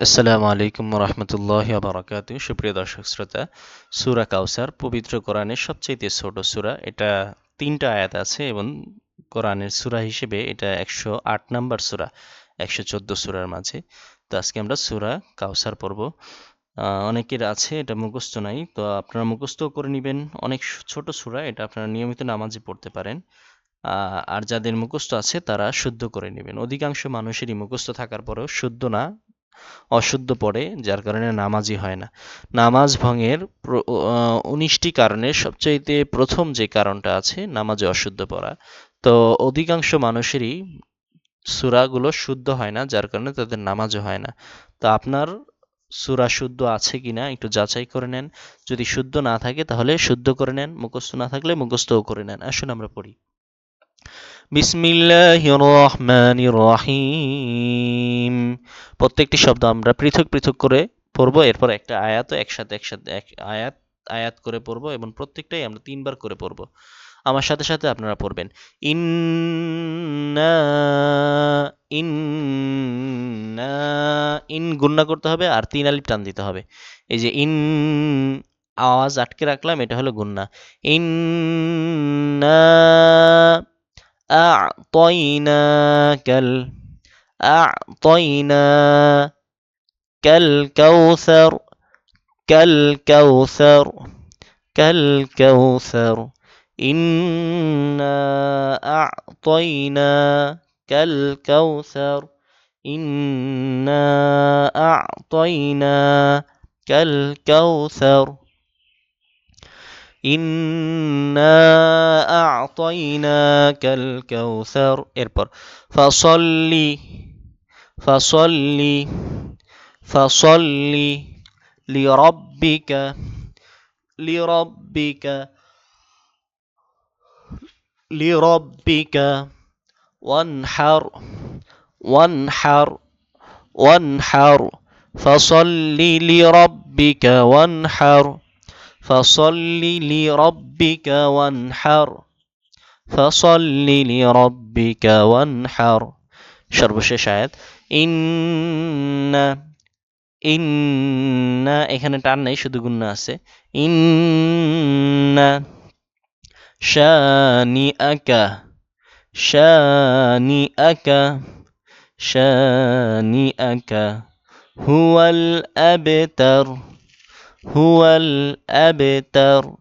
আসসালামু আলাইকুম রহমতুল্লাহ বারাকাতু সুপ্রিয় দর্শক শ্রোতা, সুরা কাউসার পবিত্র কোরআনের সবচেয়ে ছোট সুরা। এটা তিনটা আয়াত আছে এবং কোরআনের সুরা হিসেবে এটা একশো আট নাম্বার সুরা, একশো চোদ্দ সুরার মাঝে। তো আজকে আমরা সুরা কাউসার পড়ব। অনেকের আছে, এটা মুখস্থ নাই, তো আপনারা মুখস্থ করে নেবেন। অনেক ছোট সুরা, এটা আপনারা নিয়মিত নামাজে পড়তে পারেন। আর যাদের মুখস্থ আছে, তারা শুদ্ধ করে নেবেন। অধিকাংশ মানুষেরই মুখস্থ থাকার পরেও শুদ্ধ না অশুদ্ধ পড়ে, যার কারণে নামাজই হয় না। নামাজ ভঙ্গের উনিশটি কারণের সবচাইতে প্রথম যে কারণটা আছে, নামাজে অশুদ্ধ পড়া। তো অধিকাংশ মানুষেরই সুরাগুলো শুদ্ধ হয় না, যার কারণে তাদের নামাজও হয় না। তো আপনার সুরা শুদ্ধ আছে কিনা একটু যাচাই করে নেন। যদি শুদ্ধ না থাকে তাহলে শুদ্ধ করে নেন, মুখস্থ না থাকলে মুখস্থও করে নেন। আসুন আমরা পড়ি। বিসমিল্লাহির রহমানির রহিম প্রত্যেকটি শব্দ আমরা পৃথক পৃথক করে পড়ব, এরপর একটা আয়াত, একসাথে একসাথে এক আয়াত আয়াত করে পড়ব এবং প্রত্যেকটাই আমরা তিনবার করে পড়ব। আমার সাথে সাথে আপনারা পড়বেন ইন ইন ইন গুন্না করতে হবে আর তিন আলিফ টান দিতে হবে। এই যে ইন, আওয়াজ আটকে রাখলাম, এটা হলো গুন্না ইন أعطيناك ال أعطينا كالكوثر كالكوثر كالكوثر. إنا أعطينا كالكوثر إنا أعطينا كالكوثر إنا أعطيناك الكوثر. إربر. فصلي فصلي فصلي لربك لربك لربك. وانحر وانحر وانحر. فصل لربك وانحر. فصل لربك وانحر فصل لربك وانحر সর্বশেষ আয়াত ইন্না ইন্না এখানে টান নাই শুধু গুন্না আছে ইন্না শানি আকা শানি আকা শানি আকা হুয়াল আবতার هو الأبتر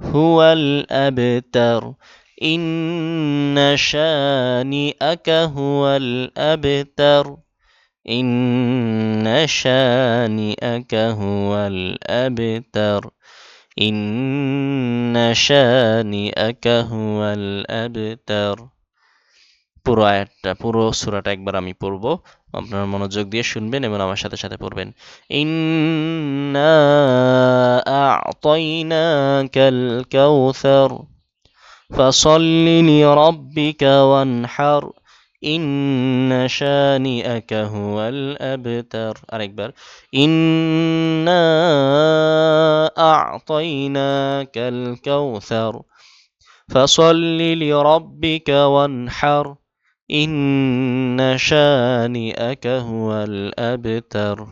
هو الأبتر. إن شانئك هو الأبتر. إن شانئك هو الأبتر. إن شانئك هو الأبتر. পুরো আয়াতটা পুরো সুরাটা একবার আমি পড়বো আপনারা মনোযোগ দিয়ে শুনবেন এবং আমার সাথে সাথে পড়বেন ইন্না আ'তাইনাকাল কাউসার فصل لربك وانحر إن شانئك هو الأبتر আরেকবার إنا أعطيناك الكوثر فصل لربك وانحر إن شانئك هو الأبتر.